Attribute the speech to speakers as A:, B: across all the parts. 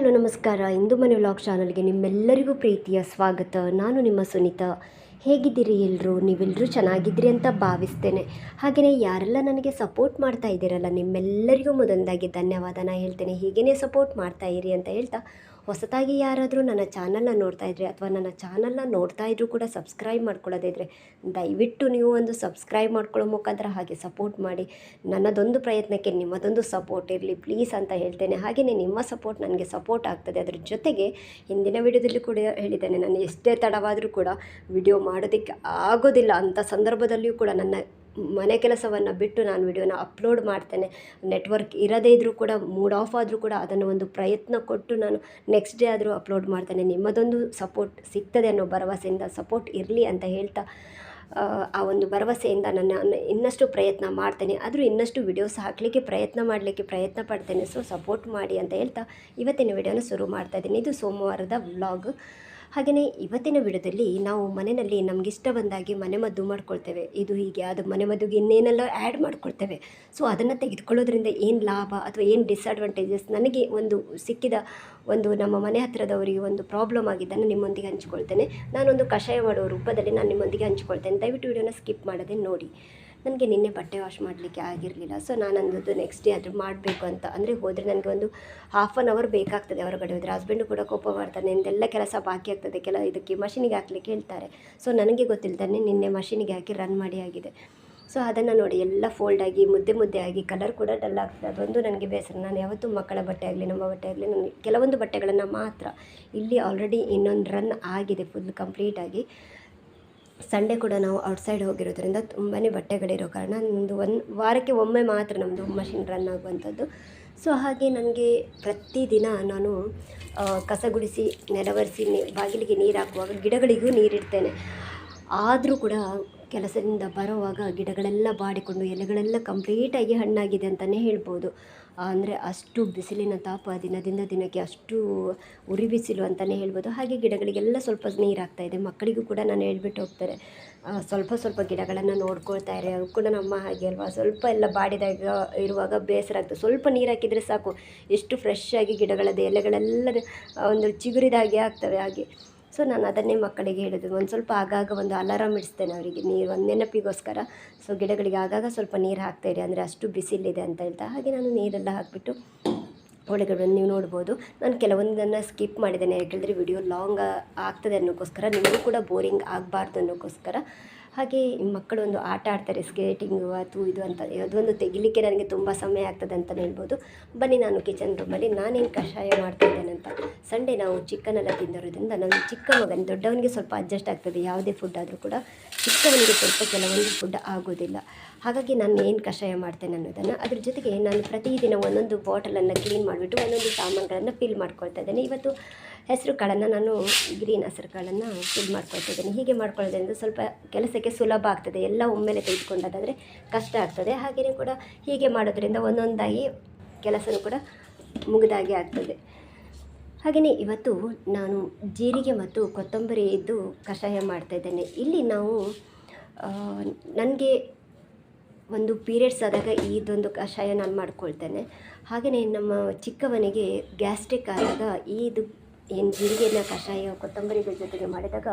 A: Hello, ನಮಸ್ಕಾರ. ಇಂದು ಮನೆ vlog ಚಾನಲ್ಗೆ ನಿಮ್ಮೆಲ್ಲರಿಗೂ ಪ್ರೀತಿಯ ಸ್ವಾಗತ. ನಾನು ನಿಮ್ಮ ಸುನೀತಾ. ಹೇಗಿದ್ದೀರಿ ಎಲ್ಲರೂ ನೀವೆಲ್ಲರೂ ಚೆನ್ನಾಗಿದ್ದೀರಿ ಅಂತ ಭಾವಿಸ್ತೇನೆ. ಹಾಗೆಯೇ ಯಾರೆಲ್ಲ ನನಗೆ ಸಪೋರ್ಟ್ ಮಾಡ್ತಾ ಇದ್ದೀರಲ್ಲ, ನಿಮ್ಮೆಲ್ಲರಿಗೂ ಮೊದಲದಾಗಿ ಧನ್ಯವಾದನ ಹೇಳ್ತೇನೆ ಹೀಗೇ ಸಪೋರ್ಟ್ ಮಾಡ್ತಾ ಇರಿ ಅಂತ ಹೇಳ್ತಾ ಹೊಸದಾಗಿ ಯಾರಾದರೂ ನನ್ನ ಚಾನಲ್ನ ನೋಡ್ತಾ ಇದ್ದರೆ ಅಥವಾ ನನ್ನ ಚಾನಲ್ನ ನೋಡ್ತಾ ಇದ್ರೂ ಕೂಡ ಸಬ್ಸ್ಕ್ರೈಬ್ ಮಾಡ್ಕೊಳ್ಳೋದೇ ಇದ್ದರೆ ದಯವಿಟ್ಟು ನೀವು ಒಂದು ಸಬ್ಸ್ಕ್ರೈಬ್ ಮಾಡ್ಕೊಳ್ಳೋ ಮುಖಾಂತರ ಹಾಗೆ ಸಪೋರ್ಟ್ ಮಾಡಿ. ನನ್ನದೊಂದು ಪ್ರಯತ್ನಕ್ಕೆ ನಿಮ್ಮದೊಂದು ಸಪೋರ್ಟ್ ಇರಲಿ ಪ್ಲೀಸ್ ಅಂತ ಹೇಳ್ತೇನೆ. ಹಾಗೆಯೇ ನಿಮ್ಮ ಸಪೋರ್ಟ್ ನನಗೆ ಸಪೋರ್ಟ್ ಆಗ್ತದೆ. ಅದ್ರ ಜೊತೆಗೆ ಹಿಂದಿನ ವಿಡಿಯೋದಲ್ಲಿ ಕೂಡ ಹೇಳಿದ್ದೇನೆ. ನಾನು ಎಷ್ಟೇ ತಡವಾದರೂ ಕೂಡ ವಿಡಿಯೋ ಮಾಡೋದಕ್ಕೆ ಆಗೋದಿಲ್ಲ ಅಂಥ ಸಂದರ್ಭದಲ್ಲಿಯೂ ಕೂಡ ನನ್ನ ಮನೆ ಕೆಲಸವನ್ನು ಬಿಟ್ಟು ನಾನು ವಿಡಿಯೋನ ಅಪ್ಲೋಡ್ ಮಾಡ್ತೇನೆ. ನೆಟ್ವರ್ಕ್ ಇರದೇ ಇದ್ದರೂ ಕೂಡ ಮೂಡ್ ಆಫ್ ಆದರೂ ಕೂಡ ಅದನ್ನು ಒಂದು ಪ್ರಯತ್ನ ಕೊಟ್ಟು ನಾನು ನೆಕ್ಸ್ಟ್ ಡೇ ಆದರೂ ಅಪ್ಲೋಡ್ ಮಾಡ್ತೇನೆ. ನಿಮ್ಮದೊಂದು ಸಪೋರ್ಟ್ ಸಿಗ್ತದೆ ಅನ್ನೋ ಭರವಸೆಯಿಂದ ಸಪೋರ್ಟ್ ಇರಲಿ ಅಂತ ಹೇಳ್ತಾ ಆ, ಒಂದು ಭರವಸೆಯಿಂದ ನನ್ನ ಇನ್ನಷ್ಟು ಪ್ರಯತ್ನ ಮಾಡ್ತೇನೆ. ಆದರೂ ಇನ್ನಷ್ಟು ವಿಡಿಯೋಸ್ ಹಾಕಲಿಕ್ಕೆ ಪ್ರಯತ್ನ ಮಾಡಲಿಕ್ಕೆ ಪ್ರಯತ್ನ ಪಡ್ತೇನೆ. ಸೊ ಸಪೋರ್ಟ್ ಮಾಡಿ ಅಂತ ಹೇಳ್ತಾ ಇವತ್ತಿನ ವಿಡಿಯೋನ ಶುರು ಮಾಡ್ತಾ ಇದ್ದೀನಿ. ಇದು ಸೋಮವಾರದ ವ್ಲಾಗ್. ಹಾಗೆಯೇ ಇವತ್ತಿನ ವಿಡಿಯೋದಲ್ಲಿ ನಾವು ಮನೆಯಲ್ಲಿ ನಮಗಿಷ್ಟ ಮನೆ ಮನೆಮದ್ದು ಮಾಡ್ಕೊಳ್ತೇವೆ. ಇದು ಹೀಗೆ, ಅದು ಮನೆಮದ್ದುಗೆ ಇನ್ನೇನೆಲ್ಲ ಆ್ಯಡ್ ಮಾಡ್ಕೊಳ್ತೇವೆ. ಸೊ ಅದನ್ನು ತೆಗೆದುಕೊಳ್ಳೋದ್ರಿಂದ ಏನು ಲಾಭ ಅಥವಾ ಏನು ಡಿಸ್ಅಡ್ವಾಂಟೇಜಸ್ ನನಗೆ ಒಂದು ಸಿಕ್ಕಿದ ಒಂದು ನಮ್ಮ ಮನೆ ಹತ್ತಿರದವರಿಗೆ ಒಂದು ಪ್ರಾಬ್ಲಮ್ ಆಗಿದ್ದನ್ನು ನಿಮ್ಮೊಂದಿಗೆ ಹಂಚ್ಕೊಳ್ತೇನೆ. ನಾನೊಂದು ಕಷಾಯ ಮಾಡುವ ರೂಪದಲ್ಲಿ ನಾನು ನಿಮ್ಮೊಂದಿಗೆ ಹಂಚಿಕೊಳ್ತೇನೆ. ದಯವಿಟ್ಟು ವಿಡಿಯೋನ ಸ್ಕಿಪ್ ಮಾಡದೆ ನೋಡಿ. ನನಗೆ ನಿನ್ನೆ ಬಟ್ಟೆ ವಾಶ್ ಮಾಡಲಿಕ್ಕೆ ಆಗಿರಲಿಲ್ಲ. ಸೊ ನಾನು ಅಂದದ್ದು ನೆಕ್ಸ್ಟ್ ಡೇ ಆದರೂ ಮಾಡಬೇಕು ಅಂತ. ಅಂದರೆ ಹೋದರೆ ನನಗೆ ಒಂದು ಹಾಫ್ ಆನ್ ಅವರ್ ಬೇಕಾಗ್ತದೆ ಹೊರಗಡೆ ಹೋದರೆ. ಹಸ್ಬೆಂಡು ಕೂಡ ಕೋಪ ಮಾಡ್ತಾನೆ ನಿಂದೆಲ್ಲ ಕೆಲಸ ಬಾಕಿ ಆಗ್ತದೆ. ಕೆಲ ಇದಕ್ಕೆ ಮಷಿನಿಗೆ ಹಾಕ್ಲಿಕ್ಕೆ ಹೇಳ್ತಾರೆ. ಸೊ ನನಗೆ ಗೊತ್ತಿಲ್ಲದೇ ನಿನ್ನೆ ಮಷಿನಿಗೆ ಹಾಕಿ ರನ್ ಮಾಡಿ ಆಗಿದೆ. ಸೊ ಅದನ್ನು ನೋಡಿ ಎಲ್ಲ ಫೋಲ್ಡ್ ಆಗಿ, ಮುದ್ದೆ ಮುದ್ದೆ ಆಗಿ ಕಲರ್ ಕೂಡ ಡಲ್ ಆಗ್ತದೆ. ಅದೊಂದು ನನಗೆ ಬೇಸರ. ನಾನು ಯಾವತ್ತೂ ಮಕ್ಕಳ ಬಟ್ಟೆ ಆಗಲಿ, ನಮ್ಮ ಬಟ್ಟೆ ಆಗಲಿ ನಾನು ಕೆಲವೊಂದು ಬಟ್ಟೆಗಳನ್ನು ಮಾತ್ರ ಇಲ್ಲಿ ಆಲ್ರೆಡಿ ಇನ್ನೊಂದು ರನ್ ಆಗಿದೆ ಫುಲ್ ಕಂಪ್ಲೀಟಾಗಿ ಸಂಡೇ ಕೂಡ ನಾವು ಔಟ್ಸೈಡ್ ಹೋಗಿರೋದ್ರಿಂದ ತುಂಬಾ ಬಟ್ಟೆಗಳಿರೋ ಕಾರಣ ನಮ್ಮದು ಒಂದು ವಾರಕ್ಕೆ ಒಮ್ಮೆ ಮಾತ್ರ ನಮ್ಮದು ಮಷಿನ್ ರನ್ ಆಗುವಂಥದ್ದು. ಸೊ ಹಾಗೆ ನನಗೆ ಪ್ರತಿದಿನ ನಾನು ಕಸ ಗುಡಿಸಿ, ನೆಲವರಿಸಿ ಬಾಗಿಲಿಗೆ ನೀರು ಹಾಕುವಾಗ ಗಿಡಗಳಿಗೂ ನೀರಿಡ್ತೇನೆ ಆದರೂ ಕೂಡ ಕೆಲಸದಿಂದ ಬರುವಾಗ ಗಿಡಗಳೆಲ್ಲ ಬಾಡಿಕೊಂಡು ಎಲೆಗಳೆಲ್ಲ ಕಂಪ್ಲೀಟಾಗಿ ಹಣ್ಣಾಗಿದೆ ಅಂತಲೇ ಹೇಳ್ಬೋದು. ಅಂದರೆ ಅಷ್ಟು ಬಿಸಿಲಿನ ತಾಪ ದಿನದಿಂದ ದಿನಕ್ಕೆ ಅಷ್ಟು ಉರಿ ಬಿಸಿಲು ಅಂತಲೇ ಹೇಳ್ಬೋದು. ಹಾಗೆ ಗಿಡಗಳಿಗೆಲ್ಲ ಸ್ವಲ್ಪ ನೀರು ಇದೆ. ಮಕ್ಕಳಿಗೂ ಕೂಡ ನಾನು ಹೇಳ್ಬಿಟ್ಟು ಹೋಗ್ತಾರೆ. ಸ್ವಲ್ಪ ಸ್ವಲ್ಪ ಗಿಡಗಳನ್ನು ನೋಡ್ಕೊಳ್ತಾ ಇರಿ. ಅವು ಕೂಡ ನಮ್ಮ ಹಾಗೆ ಅಲ್ವಾ? ಸ್ವಲ್ಪ ಎಲ್ಲ ಬಾಡಿದಾಗ ಇರುವಾಗ ಬೇಸರ ಆಗ್ತದೆ. ಸ್ವಲ್ಪ ನೀರು ಹಾಕಿದರೆ ಸಾಕು. ಎಷ್ಟು ಫ್ರೆಶ್ ಆಗಿ ಗಿಡಗಳದ್ದು ಎಲೆಗಳೆಲ್ಲ ಒಂದು ಚಿಗುರಿದಾಗೆ ಆಗ್ತವೆ ಹಾಗೆ. ಸೊ ನಾನು ಅದನ್ನೇ ಮಕ್ಕಳಿಗೆ ಹೇಳಿದೆ, ಒಂದು ಸ್ವಲ್ಪ ಆಗಾಗ ಒಂದು ಅಲಾರಾಮ್ ಇಡಿಸ್ತೇನೆ ಅವರಿಗೆ, ನೀರು ಒಂದು ನೆನಪಿಗೋಸ್ಕರ. ಸೊ ಗಿಡಗಳಿಗೆ ಆಗಾಗ ಸ್ವಲ್ಪ ನೀರು ಹಾಕ್ತಾಯಿರಿ ಅಂದರೆ ಅಷ್ಟು ಬಿಸಿಲಿದೆ ಅಂತ ಹೇಳ್ತಾ, ಹಾಗೆ ನಾನು ನೀರೆಲ್ಲ ಹಾಕಿಬಿಟ್ಟು ಒಳಗಡೆ ನೀವು ನೋಡ್ಬೋದು. ನಾನು ಕೆಲವೊಂದನ್ನು ಸ್ಕಿಪ್ ಮಾಡಿದ್ದೇನೆ, ಯಾಕೆಂದರೆ ವಿಡಿಯೋ ಲಾಂಗ್ ಆಗ್ತದೆ ಅನ್ನೋಕ್ಕೋಸ್ಕರ, ನಿಮಗೂ ಕೂಡ ಬೋರಿಂಗ್ ಆಗಬಾರ್ದು ಅನ್ನೋಕ್ಕೋಸ್ಕರ. ಹಾಗೆ ಮಕ್ಕಳು ಒಂದು ಆಟ ಆಡ್ತಾರೆ ಸ್ಕೇಟಿಂಗು ಅದು ಇದು ಅಂತ. ಅದೊಂದು ತೆಗಿಲಿಕ್ಕೆ ನನಗೆ ತುಂಬ ಸಮಯ ಆಗ್ತದೆ ಅಂತಲೇ ಹೇಳ್ಬೋದು. ಬನ್ನಿ ನಾನು ಕಿಚನ್ ರೂಮಲ್ಲಿ ನಾನೇನು ಕಷಾಯ ಮಾಡ್ತಿದ್ದೇನೆ ಅಂತ. ಸಂಡೇ ನಾವು ಚಿಕ್ಕನೆಲ್ಲ ತಿಂದಿರೋದ್ರಿಂದ ನನ್ನ ಚಿಕ್ಕ ಮಗನ ದೊಡ್ಡವನಿಗೆ ಸ್ವಲ್ಪ ಅಡ್ಜಸ್ಟ್ ಆಗ್ತದೆ. ಯಾವುದೇ ಫುಡ್ ಆದರೂ ಕೂಡ ಚಿಕ್ಕವನಿಗೆ ಸ್ವಲ್ಪ ಕೆಲವೊಂದು ಫುಡ್ ಆಗೋದಿಲ್ಲ. ಹಾಗಾಗಿ ನಾನು ಏನು ಕಷಾಯ ಮಾಡ್ತೇನೆ ಅನ್ನೋದನ್ನು ಅದ್ರ ಜೊತೆಗೆ ನಾನು ಪ್ರತಿದಿನ ಒಂದೊಂದು ಬಾಟಲನ್ನು ಕ್ಲೀನ್ ಮಾಡಿಬಿಟ್ಟು ಒಂದೊಂದು ಸಾಮಾನುಗಳನ್ನು ಫಿಲ್ ಮಾಡ್ಕೊಳ್ತಾ ಇದ್ದೇನೆ. ಇವತ್ತು ಹೆಸರು ಕಾಳನ್ನು ನಾನು ಗ್ರೀನ್ ಹೆಸರು ಕಾಳನ್ನು ಫಿಲ್ ಮಾಡ್ಕೊಳ್ತಾ ಇದ್ದೇನೆ. ಹೀಗೆ ಮಾಡ್ಕೊಳ್ಳೋದ್ರಿಂದ ಸ್ವಲ್ಪ ಕೆಲಸಕ್ಕೆ ಸುಲಭ ಆಗ್ತದೆ. ಎಲ್ಲ ಒಮ್ಮೆಲೆ ತೆಗೆದುಕೊಂಡಾದರೆ ಕಷ್ಟ ಆಗ್ತದೆ. ಹಾಗೆಯೇ ಕೂಡ ಹೀಗೆ ಮಾಡೋದ್ರಿಂದ ಒಂದೊಂದಾಗಿ ಕೆಲಸನೂ ಕೂಡ ಮುಗಿದಾಗೆ ಆಗ್ತದೆ. ಹಾಗೆಯೇ ಇವತ್ತು ನಾನು ಜೀರಿಗೆ ಮತ್ತು ಕೊತ್ತಂಬರಿ ಇದ್ದು ಕಷಾಯ ಮಾಡ್ತಾ ಇದ್ದೇನೆ. ಇಲ್ಲಿ ನಾವು ನನಗೆ ಒಂದು ಪೀರಿಯಡ್ಸ್ ಆದಾಗ ಇದೊಂದು ಕಷಾಯ ನಾನು ಮಾಡ್ಕೊಳ್ತೇನೆ. ಹಾಗೆಯೇ ನಮ್ಮ ಚಿಕ್ಕವನಿಗೆ ಗ್ಯಾಸ್ಟ್ರಿಕ್ ಆದಾಗ ಇದು ಏನು ಜೀರಿಗೆನ, ಕಷಾಯ, ಕೊತ್ತಂಬರಿಗಳ ಜೊತೆಗೆ ಮಾಡಿದಾಗ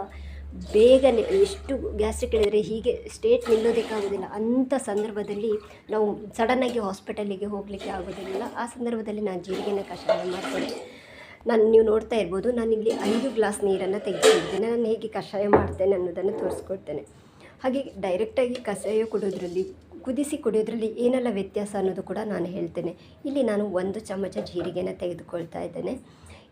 A: ಬೇಗನೆ ಎಷ್ಟು ಗ್ಯಾಸ್ಟ್ರಿಕ್ ಹೇಳಿದರೆ ಹೀಗೆ ಸ್ಟೇಟ್ ನಿಲ್ಲೋದಕ್ಕಾಗೋದಿಲ್ಲ ಅಂಥ ಸಂದರ್ಭದಲ್ಲಿ ನಾವು ಸಡನ್ನಾಗಿ ಹಾಸ್ಪಿಟಲಿಗೆ ಹೋಗಲಿಕ್ಕೆ ಆಗೋದಿಲ್ಲ. ಆ ಸಂದರ್ಭದಲ್ಲಿ ನಾನು ಜೀರಿಗೆನ, ಕಷಾಯ ಮಾಡ್ತೇನೆ ನಾನು ನೀವು ನೋಡ್ತಾ ಇರ್ಬೋದು ಇಲ್ಲಿ ಐದು ಗ್ಲಾಸ್ ನೀರನ್ನು ತೆಗೆದಿದ್ದೇನೆ ನಾನು ಹೇಗೆ ಕಷಾಯ ಮಾಡ್ತೇನೆ ಅನ್ನೋದನ್ನು ತೋರಿಸ್ಕೊಡ್ತೇನೆ. ಹಾಗೆ ಡೈರೆಕ್ಟಾಗಿ ಕಷಾಯ ಕುಡಿಯೋದ್ರಲ್ಲಿ ಕುದಿಸಿ ಕುಡಿಯೋದ್ರಲ್ಲಿ ಏನೆಲ್ಲ ವ್ಯತ್ಯಾಸ ಅನ್ನೋದು ಕೂಡ ನಾನು ಹೇಳ್ತೇನೆ. ಇಲ್ಲಿ ನಾನು ಒಂದು ಚಮಚ ಜೀರಿಗೆನ ತೆಗೆದುಕೊಳ್ತಾ ಇದ್ದೇನೆ.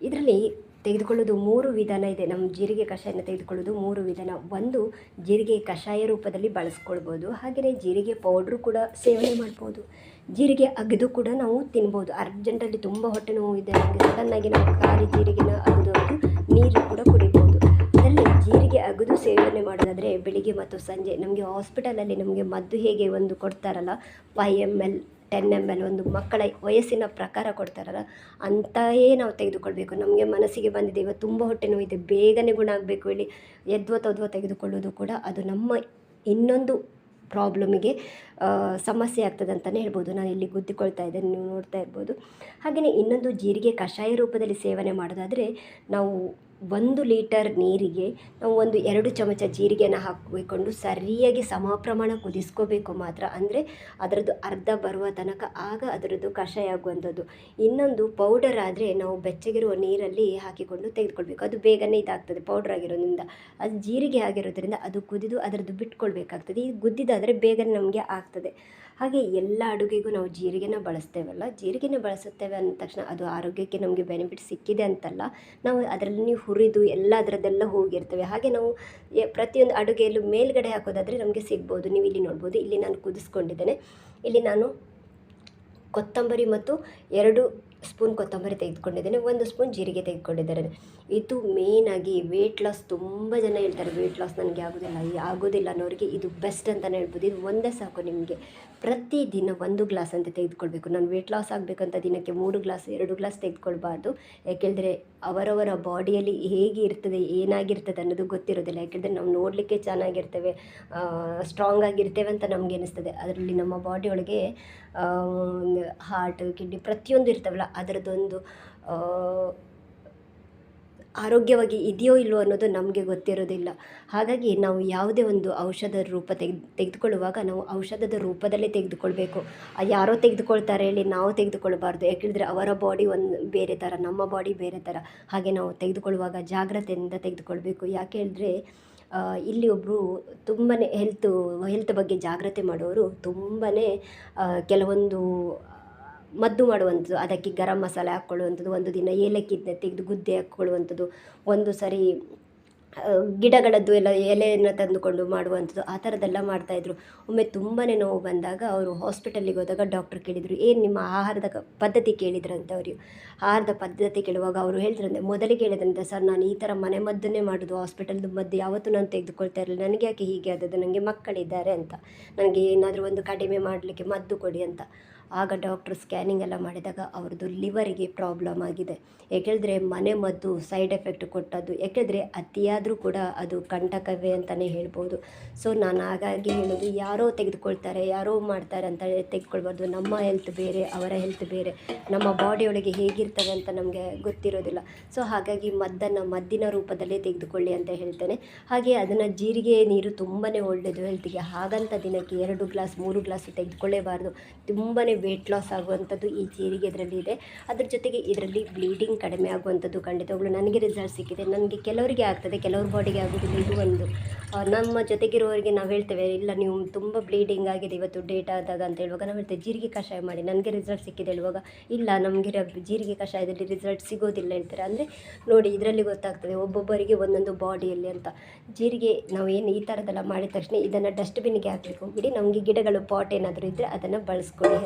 A: ಇದರಲ್ಲಿ ತೆಗೆದುಕೊಳ್ಳೋದು ಮೂರು ವಿಧಾನ ಇದೆ. ನಮ್ಮ ಜೀರಿಗೆ ಕಷಾಯನ ತೆಗೆದುಕೊಳ್ಳೋದು ಮೂರು ವಿಧಾನ. ಒಂದು, ಜೀರಿಗೆ ಕಷಾಯ ರೂಪದಲ್ಲಿ ಬಳಸ್ಕೊಳ್ಬೋದು. ಹಾಗೆಯೇ ಜೀರಿಗೆ ಪೌಡ್ರು ಕೂಡ ಸೇವನೆ ಮಾಡ್ಬೋದು. ಜೀರಿಗೆ ಅಗೆದು ಕೂಡ ನಾವು ತಿನ್ಬೋದು. ಅರ್ಜೆಂಟಲ್ಲಿ ತುಂಬ ಹೊಟ್ಟೆ ನೋವು ಇದೆ. ಸಡನ್ನಾಗಿ ನಾವು ಖಾಲಿ ಜೀರಿಗೆನ ಅಗೆದು ನೀರು ಕೂಡ ಅದರಲ್ಲಿ ಸೇವನೆ ಮಾಡೋದಾದರೆ ಬೆಳಿಗ್ಗೆ ಮತ್ತು ಸಂಜೆ ನಮಗೆ ಹಾಸ್ಪಿಟಲಲ್ಲಿ ನಮಗೆ ಮದ್ದು ಹೇಗೆ ಒಂದು ಕೊಡ್ತಾರಲ್ಲ five M L ten M L ಒಂದು ಮಕ್ಕಳ ವಯಸ್ಸಿನ ಪ್ರಕಾರ ಕೊಡ್ತಾರಲ್ಲ ಅಂತೆಯೇ ನಾವು ತೆಗೆದುಕೊಳ್ಬೇಕು. ನಮಗೆ ಮನಸ್ಸಿಗೆ ಬಂದಿದೆ ಇವತ್ತು ತುಂಬ ಹೊಟ್ಟೆ ನೋವಿದೆ, ಬೇಗನೆ ಗುಣ ಆಗಬೇಕು ಹೇಳಿ ಎದ್ವ ತದ್ವ ತೆಗೆದುಕೊಳ್ಳೋದು ಕೂಡ ಅದು ನಮ್ಮ ಇನ್ನೊಂದು ಪ್ರಾಬ್ಲಮಿಗೆ ಸಮಸ್ಯೆ ಆಗ್ತದೆ ಅಂತಲೇ ಹೇಳ್ಬೋದು. ನಾನು ಇಲ್ಲಿ ಗುದ್ದಿಕೊಳ್ತಾ ಇದ್ದೇನೆ, ನೀವು ನೋಡ್ತಾ ಇರ್ಬೋದು. ಹಾಗೆಯೇ ಇನ್ನೊಂದು ಜೀರಿಗೆ ಕಷಾಯ ರೂಪದಲ್ಲಿ ಸೇವನೆ ಮಾಡೋದಾದರೆ ನಾವು ಒಂದು ಲೀಟರ್ ನೀರಿಗೆ ನಾವು ಒಂದು ಎರಡು ಚಮಚ ಜೀರಿಗೆನ ಹಾಕಿಕೊಂಡು ಸರಿಯಾಗಿ ಸಮ ಪ್ರಮಾಣ ಕುದಿಸ್ಕೋಬೇಕು ಮಾತ್ರ. ಅಂದರೆ ಅದರದ್ದು ಅರ್ಧ ಬರುವ ತನಕ, ಆಗ ಅದರದ್ದು ಕಷಾಯ ಆಗುವಂಥದ್ದು. ಇನ್ನೊಂದು ಪೌಡರ್ ಆದರೆ ನಾವು ಬೆಚ್ಚಗಿರುವ ನೀರಲ್ಲಿ ಹಾಕಿಕೊಂಡು ತೆಗೆದುಕೊಳ್ಬೇಕು. ಅದು ಬೇಗನೆ ಇದಾಗ್ತದೆ ಪೌಡರ್ ಆಗಿರೋದ್ರಿಂದ. ಅದು ಜೀರಿಗೆ ಆಗಿರೋದ್ರಿಂದ ಅದು ಕುದಿದು ಅದರದ್ದು ಬಿಟ್ಕೊಳ್ಬೇಕಾಗ್ತದೆ. ಈ ಗುದ್ದಿದಾದರೆ ಬೇಗನೆ ನಮಗೆ ಆಗ್ತದೆ. ಹಾಗೆ ಎಲ್ಲ ಅಡುಗೆಗೂ ನಾವು ಜೀರಿಗೆನ ಬಳಸ್ತೇವಲ್ಲ? ಜೀರಿಗೆನ ಬಳಸುತ್ತೇವೆ ಅಂದ ತಕ್ಷಣ ಅದು ಆರೋಗ್ಯಕ್ಕೆ ನಮಗೆ ಬೆನಿಫಿಟ್ ಸಿಕ್ಕಿದೆ ಅಂತಲ್ಲ, ನಾವು ಅದರಲ್ಲಿ ಹುರಿದು ಎಲ್ಲ ಅದರದ್ದೆಲ್ಲ ಹೋಗಿರ್ತೇವೆ. ಹಾಗೆ ನಾವು ಪ್ರತಿಯೊಂದು ಅಡುಗೆಯಲ್ಲೂ ಮೇಲ್ಗಡೆ ಹಾಕೋದಾದರೆ ನಮಗೆ ಸಿಗ್ಬೋದು. ನೀವು ಇಲ್ಲಿ ನೋಡ್ಬೋದು. ಇಲ್ಲಿ ನಾನು ಕುದಿಸ್ಕೊಂಡಿದ್ದೇನೆ. ಇಲ್ಲಿ ನಾನು ಕೊತ್ತಂಬರಿ ಮತ್ತು ಎರಡು ಸ್ಪೂನ್ ಕೊತ್ತಂಬರಿ ತೆಗೆದುಕೊಂಡಿದ್ದೇನೆ, ಒಂದು ಸ್ಪೂನ್ ಜೀರಿಗೆ ತೆಗೆದುಕೊಂಡಿದ್ದಾರೆ ಇದು ಮೇಯ್ನಾಗಿ ವೆಯ್ಟ್ ಲಾಸ್ ತುಂಬ ಜನ ಹೇಳ್ತಾರೆ ವೆಯ್ಟ್ ಲಾಸ್ ನನಗೆ ಆಗೋದಿಲ್ಲ ಆಗೋದಿಲ್ಲ ಅನ್ನೋರಿಗೆ ಇದು ಬೆಸ್ಟ್ ಅಂತಲೇ ಹೇಳ್ಬೋದು. ಇದು ಒಂದೇ ಸಾಕು ನಿಮಗೆ. ಪ್ರತಿದಿನ ಒಂದು ಗ್ಲಾಸ್ ಅಂತ ತೆಗೆದುಕೊಳ್ಬೇಕು. ನಾನು ವೆಯ್ಟ್ ಲಾಸ್ ಆಗಬೇಕಂತ ದಿನಕ್ಕೆ ಮೂರು ಗ್ಲಾಸ್ ಎರಡು ಗ್ಲಾಸ್ ತೆಗೆದುಕೊಳ್ಬಾರ್ದು. ಯಾಕೆಂದರೆ ಅವರವರ ಬಾಡಿಯಲ್ಲಿ ಹೇಗೆ ಇರ್ತದೆ, ಏನಾಗಿರ್ತದೆ ಅನ್ನೋದು ಗೊತ್ತಿರೋದಿಲ್ಲ. ಯಾಕೆಂದರೆ ನಾವು ನೋಡಲಿಕ್ಕೆ ಚೆನ್ನಾಗಿರ್ತೇವೆ ಸ್ಟ್ರಾಂಗ್ ಆಗಿರ್ತೇವೆ ಅಂತ ನಮಗೆ ಅನಿಸ್ತದೆ ಅದರಲ್ಲಿ ನಮ್ಮ ಬಾಡಿ ಒಳಗೆ ಹಾರ್ಟ್ ಕಿಡ್ನಿ ಪ್ರತಿಯೊಂದು ಇರ್ತವಲ್ಲ ಅದರದ್ದೊಂದು ಆರೋಗ್ಯವಾಗಿ ಇದೆಯೋ ಇಲ್ಲವೋ ಅನ್ನೋದು ನಮಗೆ ಗೊತ್ತಿರೋದಿಲ್ಲ. ಹಾಗಾಗಿ ನಾವು ಯಾವುದೇ ಒಂದು ಔಷಧ ರೂಪ ತೆಗೆದು ತೆಗೆದುಕೊಳ್ಳುವಾಗ ನಾವು ಔಷಧದ ರೂಪದಲ್ಲೇ ತೆಗೆದುಕೊಳ್ಬೇಕು. ಯಾರೋ ತೆಗೆದುಕೊಳ್ತಾರೆ ಹೇಳಿ ನಾವು ತೆಗೆದುಕೊಳ್ಬಾರ್ದು. ಯಾಕೆಂದರೆ ಅವರ ಬಾಡಿ ಒಂದು ಬೇರೆ ಥರ ನಮ್ಮ ಬಾಡಿ ಬೇರೆ ಥರ ಹಾಗೆ ನಾವು ತೆಗೆದುಕೊಳ್ಳುವಾಗ ಜಾಗ್ರತೆಯಿಂದ ತೆಗೆದುಕೊಳ್ಬೇಕು. ಯಾಕೆ ಹೇಳಿದ್ರೆ ಇಲ್ಲಿ ಒಬ್ಬರು ತುಂಬಾ ಹೆಲ್ತು ಹೆಲ್ತ್ ಬಗ್ಗೆ ಜಾಗ್ರತೆ ಮಾಡೋರು ತುಂಬಾ ಕೆಲವೊಂದು ಮದ್ದು ಮಾಡುವಂಥದ್ದು, ಅದಕ್ಕೆ ಗರಂ ಮಸಾಲೆ ಹಾಕ್ಕೊಳ್ಳುವಂಥದ್ದು, ಒಂದು ದಿನ ಏಲಕ್ಕಿ ತೆಗೆದು ಗುದ್ದೆ ಹಾಕ್ಕೊಳ್ಳುವಂಥದ್ದು, ಒಂದು ಸರಿ ಗಿಡಗಳದ್ದು ಎಲ್ಲ ಎಲೆಯನ್ನು ತಂದುಕೊಂಡು ಮಾಡುವಂಥದ್ದು, ಆ ಥರದ್ದೆಲ್ಲ ಮಾಡ್ತಾಯಿದ್ರು ಒಮ್ಮೆ ತುಂಬಾ ನೋವು ಬಂದಾಗ ಅವರು ಹಾಸ್ಪಿಟಲಿಗೆ ಹೋದಾಗ ಡಾಕ್ಟ್ರ್ ಕೇಳಿದರು, ಏನು ನಿಮ್ಮ ಆಹಾರದ ಪದ್ಧತಿ ಕೇಳಿದ್ರಂತೆ ಅವರು? ಆಹಾರದ ಪದ್ಧತಿ ಕೇಳುವಾಗ ಅವರು ಹೇಳಿದ್ರಂತೆ ಮೊದಲಿಗೆ ಹೇಳಿದ್ರಂತೆ ಸರ್, ನಾನು ಈ ಥರ ಮನೆ ಮದ್ದನ್ನೇ ಮಾಡೋದು, ಹಾಸ್ಪಿಟಲ್ದು ಮದ್ದು ಯಾವತ್ತೂ ನಾನು ತೆಗೆದುಕೊಳ್ತಾ ಇರಲಿಲ್ಲ ನನಗೆ ಯಾಕೆ ಹೀಗೆ ಆದದ್ದು, ನನಗೆ ಮಕ್ಕಳಿದ್ದಾರೆ ಅಂತ, ನನಗೆ ಏನಾದರೂ ಒಂದು ಕಡಿಮೆ ಮಾಡಲಿಕ್ಕೆ ಮದ್ದು ಕೊಡಿ ಅಂತ. ಆಗ ಡಾಕ್ಟ್ರು ಸ್ಕ್ಯಾನಿಂಗ್ ಎಲ್ಲ ಮಾಡಿದಾಗ ಅವ್ರದ್ದು ಲಿವರಿಗೆ ಪ್ರಾಬ್ಲಮ್ ಆಗಿದೆ. ಏಕೆಂದರೆ ಮನೆ ಮದ್ದು ಸೈಡ್ ಎಫೆಕ್ಟ್ ಕೊಟ್ಟದ್ದು, ಯಾಕೆಂದರೆ ಅತಿಯಾದರೂ ಕೂಡ ಅದು ಕಂಟಕವೇ ಅಂತಲೇ ಹೇಳ್ಬೋದು. ಸೊ ನಾನು ಹಾಗಾಗಿ ಹೇಳೋದು, ಯಾರೋ ತೆಗೆದುಕೊಳ್ತಾರೆ, ಯಾರೋ ಮಾಡ್ತಾರೆ ಅಂತ ತೆಗೆದುಕೊಳ್ಬಾರ್ದು. ನಮ್ಮ ಹೆಲ್ತ್ ಬೇರೆ, ಅವರ ಹೆಲ್ತ್ ಬೇರೆ. ನಮ್ಮ ಬಾಡಿಯೊಳಗೆ ಹೇಗಿರ್ತವೆ ಅಂತ ನಮಗೆ ಗೊತ್ತಿರೋದಿಲ್ಲ. ಸೊ ಹಾಗಾಗಿ ಮದ್ದನ್ನು ಮದ್ದಿನ ರೂಪದಲ್ಲೇ ತೆಗೆದುಕೊಳ್ಳಿ ಅಂತ ಹೇಳ್ತೇನೆ. ಹಾಗೆ ಅದನ್ನು ಜೀರಿಗೆ ನೀರು ತುಂಬಾ ಒಳ್ಳೆಯದು ಹೆಲ್ತಿಗೆ ಹಾಗಂತ ದಿನಕ್ಕೆ ಎರಡು ಗ್ಲಾಸ್, ಮೂರು ಗ್ಲಾಸ್ ತೆಗೆದುಕೊಳ್ಳೇಬಾರ್ದು. ತುಂಬಾ ವೆಯ್ಟ್ ಲಾಸ್ ಆಗುವಂಥದ್ದು ಈ ಜೀರಿಗೆ ಇದರಲ್ಲಿ ಇದೆ. ಅದ್ರ ಜೊತೆಗೆ ಇದರಲ್ಲಿ ಬ್ಲೀಡಿಂಗ್ ಕಡಿಮೆ ಆಗುವಂಥದ್ದು ಖಂಡಿತವಾಗ್ಲೂ ನನಗೆ ರಿಸಲ್ಟ್ ಸಿಕ್ಕಿದೆ. ನನಗೆ ಕೆಲವರಿಗೆ ಆಗ್ತದೆ, ಕೆಲವ್ರ ಬಾಡಿಗೆ ಆಗೋದಿಲ್ಲ ಇದು ಒಂದು. ನಮ್ಮ ಜೊತೆಗಿರುವವರಿಗೆ ನಾವು ಹೇಳ್ತೇವೆ, ಇಲ್ಲ ನೀವು ತುಂಬ ಬ್ಲೀಡಿಂಗ್ ಆಗಿದೆ, ಇವತ್ತು ಡೇಟ್ ಆದಾಗ ಅಂತ ಹೇಳುವಾಗ ನಾವು ಹೇಳ್ತೇವೆ, ಜೀರಿಗೆ ಕಷಾಯ ಮಾಡಿ, ನನಗೆ ರಿಸಲ್ಟ್ ಸಿಕ್ಕಿದೆ ಹೇಳುವಾಗ, ಇಲ್ಲ ನಮಗೆ ಜೀರಿಗೆ ಕಷಾಯದಲ್ಲಿ ರಿಸಲ್ಟ್ ಸಿಗೋದಿಲ್ಲ ಹೇಳ್ತಾರೆ. ಅಂದರೆ ನೋಡಿ ಇದರಲ್ಲಿ ಗೊತ್ತಾಗ್ತದೆ, ಒಬ್ಬೊಬ್ಬರಿಗೆ ಒಂದೊಂದು ಬಾಡಿಯಲ್ಲಿ ಅಂತ. ಜೀರಿಗೆ ನಾವು ಏನು ಈ ಥರದೆಲ್ಲ ಮಾಡಿದ ತಕ್ಷಣ ಇದನ್ನು ಡಸ್ಟ್ಬಿನ್ಗೆ ಹಾಕಬೇಕು ಬಿಡಿ ನಮಗೆ ಗಿಡಗಳು ಪಾಟ್ ಏನಾದರೂ ಇದ್ದರೆ ಅದನ್ನು ಬಳಸ್ಕೊಳ್ಳಿ.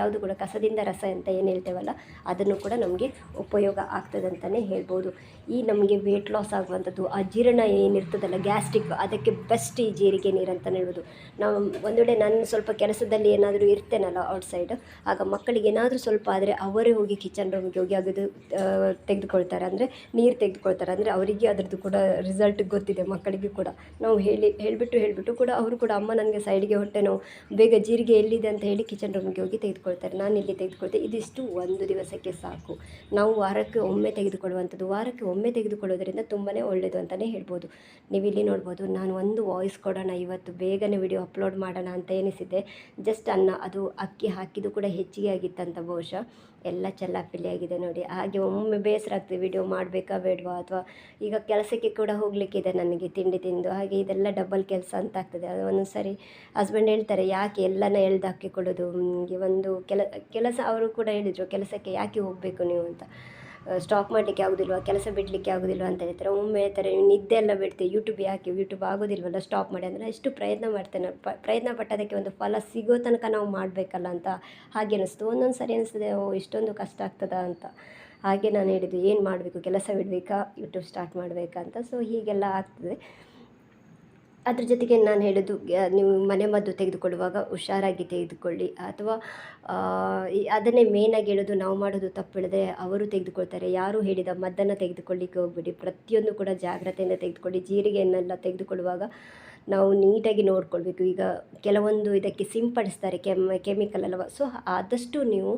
A: ಯಾವುದು ಕೂಡ ಕಸದಿಂದ ರಸ ಅಂತ ಏನು ಹೇಳ್ತೇವಲ್ಲ, ಅದನ್ನು ಕೂಡ ನಮಗೆ ಉಪಯೋಗ ಆಗ್ತದೆ ಅಂತಲೇ ಹೇಳ್ಬೋದು. ಈ ನಮಗೆ ವೆಯ್ಟ್ ಲಾಸ್ ಆಗುವಂಥದ್ದು ಅಜೀರ್ಣ ಏನಿರ್ತದಲ್ಲ ಗ್ಯಾಸ್ಟ್ರಿಕ್ ಅದಕ್ಕೆ ಬೆಸ್ಟ್ ಈ ಜೀರಿಗೆ ನೀರು ಅಂತಲೇ ಹೇಳ್ಬೋದು. ನಾವು ಒಂದು ವೇಳೆ ನಾನು ಸ್ವಲ್ಪ ಕೆಲಸದಲ್ಲಿ ಏನಾದರೂ ಇರ್ತೇನಲ್ಲ ಔಟ್ಸೈಡ್ ಆಗ ಮಕ್ಕಳಿಗೆ ಏನಾದರೂ ಸ್ವಲ್ಪ ಆದರೆ ಅವರೇ ಹೋಗಿ ಕಿಚನ್ ರೂಮ್ಗೆ ಹೋಗಿ ಅದು ತೆಗೆದುಕೊಳ್ತಾರೆ. ಅಂದರೆ ನೀರು ತೆಗೆದುಕೊಳ್ತಾರೆ. ಅಂದರೆ ಅವರಿಗೆ ಅದರದ್ದು ಕೂಡ ರಿಸಲ್ಟ್ ಗೊತ್ತಿದೆ, ಮಕ್ಕಳಿಗೆ ಕೂಡ. ನಾವು ಹೇಳಿ, ಹೇಳಿಬಿಟ್ಟು ಹೇಳಿಬಿಟ್ಟು ಕೂಡ ಅವರು ಕೂಡ ಅಮ್ಮ ನನಗೆ ಸೈಡ್ಗೆ ಹೊಟ್ಟೆ ನಾವು ಬೇಗ ಜೀರಿಗೆ ಎಲ್ಲಿದೆ ಅಂತ ಹೇಳಿ ಕಿಚನ್ ರೂಮಿಗೆ ಹೋಗಿ ತೆಗೆದುಕೊಳ್ತಾರೆ. ನಾನು ಇಲ್ಲಿ ತೆಗೆದುಕೊಳ್ತೆ. ಇದಿಷ್ಟು ಒಂದು ದಿವಸಕ್ಕೆ ಸಾಕು. ನಾವು ವಾರಕ್ಕೆ ಒಮ್ಮೆ ತೆಗೆದುಕೊಳ್ಳುವಂಥದ್ದು. ವಾರಕ್ಕೆ ಒಮ್ಮೆ ತೆಗೆದುಕೊಳ್ಳೋದ್ರಿಂದ ತುಂಬಾ ಒಳ್ಳೆಯದು ಅಂತಲೇ ಹೇಳ್ಬೋದು. ನೀವು ಇಲ್ಲಿ ನೋಡ್ಬೋದು, ನಾನು ಒಂದು ವಾಯ್ಸ್ ಕೊಡೋಣ, ಇವತ್ತು ಬೇಗನೆ ವಿಡಿಯೋ ಅಪ್ಲೋಡ್ ಮಾಡೋಣ ಅಂತ ಎನಿಸಿದ್ದೆ. ಜಸ್ಟ್ ಅನ್ನ, ಅದು ಅಕ್ಕಿ ಹಾಕಿದ್ದು ಕೂಡ ಹೆಚ್ಚಿಗೆ ಆಗಿತ್ತಂತ ಬಹುಶಃ. ಎಲ್ಲ ಚೆಲ್ಲಾಪಿಲ್ಲಿ ಆಗಿದೆ ನೋಡಿ. ಹಾಗೆ ಒಮ್ಮೆ ಬೇಸರ ಆಗ್ತದೆ ವಿಡಿಯೋ ಮಾಡಬೇಕಾ ಬೇಡವಾ? ಅಥವಾ ಈಗ ಕೆಲಸಕ್ಕೆ ಕೂಡ ಹೋಗಲಿಕ್ಕಿದೆ ನನಗೆ ತಿಂಡಿ ತಿಂದು. ಹಾಗೆ ಇದೆಲ್ಲ ಡಬಲ್ ಕೆಲಸ ಅಂತ ಆಗ್ತದೆ. ಅದು ಒಂದೊಂದು ಸರಿ ಹಸ್ಬೆಂಡ್ ಹೇಳ್ತಾರೆ, ಯಾಕೆ ಎಲ್ಲನ ಎಳ್ದು ಹಾಕಿಕೊಳ್ಳೋದು? ನಿಮಗೆ ಒಂದು ಕೆಲ, ಕೆಲಸ ಅವರು ಕೂಡ ಹೇಳಿದರು, ಕೆಲಸಕ್ಕೆ ಯಾಕೆ ಹೋಗಬೇಕು ನೀವು? ಅಂತ. ಸ್ಟಾಪ್ ಮಾಡಲಿಕ್ಕೆ ಆಗೋದಿಲ್ವ, ಕೆಲಸ ಬಿಡಲಿಕ್ಕೆ ಆಗೋದಿಲ್ವ ಅಂತ ಹೇಳ್ತಾರೆ. ಒಮ್ಮೆ ಹೇಳ್ತಾರೆ ನಿದ್ದೆ ಎಲ್ಲ ಬಿಡ್ತೀವಿ ಯೂಟ್ಯೂಬ್ ಯಾಕೆ ಯೂಟ್ಯೂಬ್ ಆಗೋದಿಲ್ವಲ್ಲ ಸ್ಟಾಪ್ ಮಾಡಿ ಅಂದರೆ ಎಷ್ಟು ಪ್ರಯತ್ನ ಮಾಡ್ತೇನೆ. ಪ್ರಯತ್ನ ಪಟ್ಟದಕ್ಕೆ ಒಂದು ಫಲ ಸಿಗೋ ತನಕ ನಾವು ಮಾಡಬೇಕಲ್ಲ ಅಂತ ಹಾಗೆ ಅನ್ನಿಸ್ತು ಒಂದೊಂದು ಸರಿ ಅನಿಸ್ತದೆ, ಓ, ಇಷ್ಟೊಂದು ಕಷ್ಟ ಆಗ್ತದ ಅಂತ. ಹಾಗೆ ನಾನು ಹೇಳಿದ್ದು, ಏನು ಮಾಡಬೇಕು, ಕೆಲಸ ಬಿಡಬೇಕಾ ಯೂಟ್ಯೂಬ್ ಸ್ಟಾರ್ಟ್ ಮಾಡಬೇಕಾ ಅಂತ. ಸೊ ಹೀಗೆಲ್ಲ ಆಗ್ತದೆ. ಅದ್ರ ಜೊತೆಗೆ ನಾನು ಹೇಳೋದು ನೀವು ಮನೆ ಮದ್ದು ತೆಗೆದುಕೊಳ್ಳುವಾಗ ಹುಷಾರಾಗಿ ತೆಗೆದುಕೊಳ್ಳಿ ಅಥವಾ ಅದನ್ನೇ ಮೇನಾಗಿ ಹೇಳೋದು ನಾವು ಮಾಡೋದು ತಪ್ಪು ಹೇಳಿದ್ರೆ ಅವರು ತೆಗೆದುಕೊಳ್ತಾರೆ. ಯಾರು ಹೇಳಿದ ಮದ್ದನ್ನು ತೆಗೆದುಕೊಳ್ಳಿಕ್ಕೆ ಹೋಗ್ಬೇಡಿ. ಪ್ರತಿಯೊಂದು ಕೂಡ ಜಾಗ್ರತೆಯಿಂದ ತೆಗೆದುಕೊಳ್ಳಿ. ಜೀರಿಗೆಯನ್ನೆಲ್ಲ ತೆಗೆದುಕೊಳ್ಳುವಾಗ ನಾವು ನೀಟಾಗಿ ನೋಡ್ಕೊಳ್ಬೇಕು. ಈಗ ಕೆಲವೊಂದು ಇದಕ್ಕೆ ಸಿಂಪಡಿಸ್ತಾರೆ, ಕೆಮ್, ಕೆಮಿಕಲ್ ಅಲ್ಲವ ಸೊ ಆದಷ್ಟು ನೀವು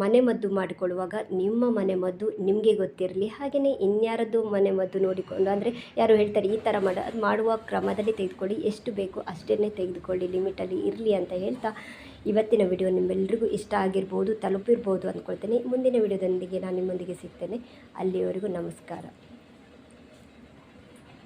A: ಮನೆಮದ್ದು ಮಾಡಿಕೊಳ್ಳುವಾಗ ನಿಮ್ಮ ಮನೆಮದ್ದು ನಿಮಗೆ ಗೊತ್ತಿರಲಿ. ಹಾಗೆಯೇ ಇನ್ಯಾರದ್ದು ಮನೆಮದ್ದು ನೋಡಿಕೊಂಡು, ಅಂದರೆ ಯಾರು ಹೇಳ್ತಾರೆ ಈ ಥರ ಮಾಡ, ಮಾಡುವ ಕ್ರಮದಲ್ಲಿ ತೆಗೆದುಕೊಳ್ಳಿ. ಎಷ್ಟು ಬೇಕು ಅಷ್ಟೇ ತೆಗೆದುಕೊಳ್ಳಿ. ಲಿಮಿಟಲ್ಲಿ ಇರಲಿ ಅಂತ ಹೇಳ್ತಾ ಇವತ್ತಿನ ವಿಡಿಯೋ ನಿಮ್ಮೆಲ್ಲರಿಗೂ ಇಷ್ಟ ಆಗಿರ್ಬೋದು, ತಲುಪಿರ್ಬೋದು ಅಂದ್ಕೊಳ್ತೇನೆ. ಮುಂದಿನ ವಿಡಿಯೋದೊಂದಿಗೆ ನಾನು ನಿಮ್ಮೊಂದಿಗೆ ಸಿಗ್ತೇನೆ. ಅಲ್ಲಿಯವರೆಗೂ ನಮಸ್ಕಾರ.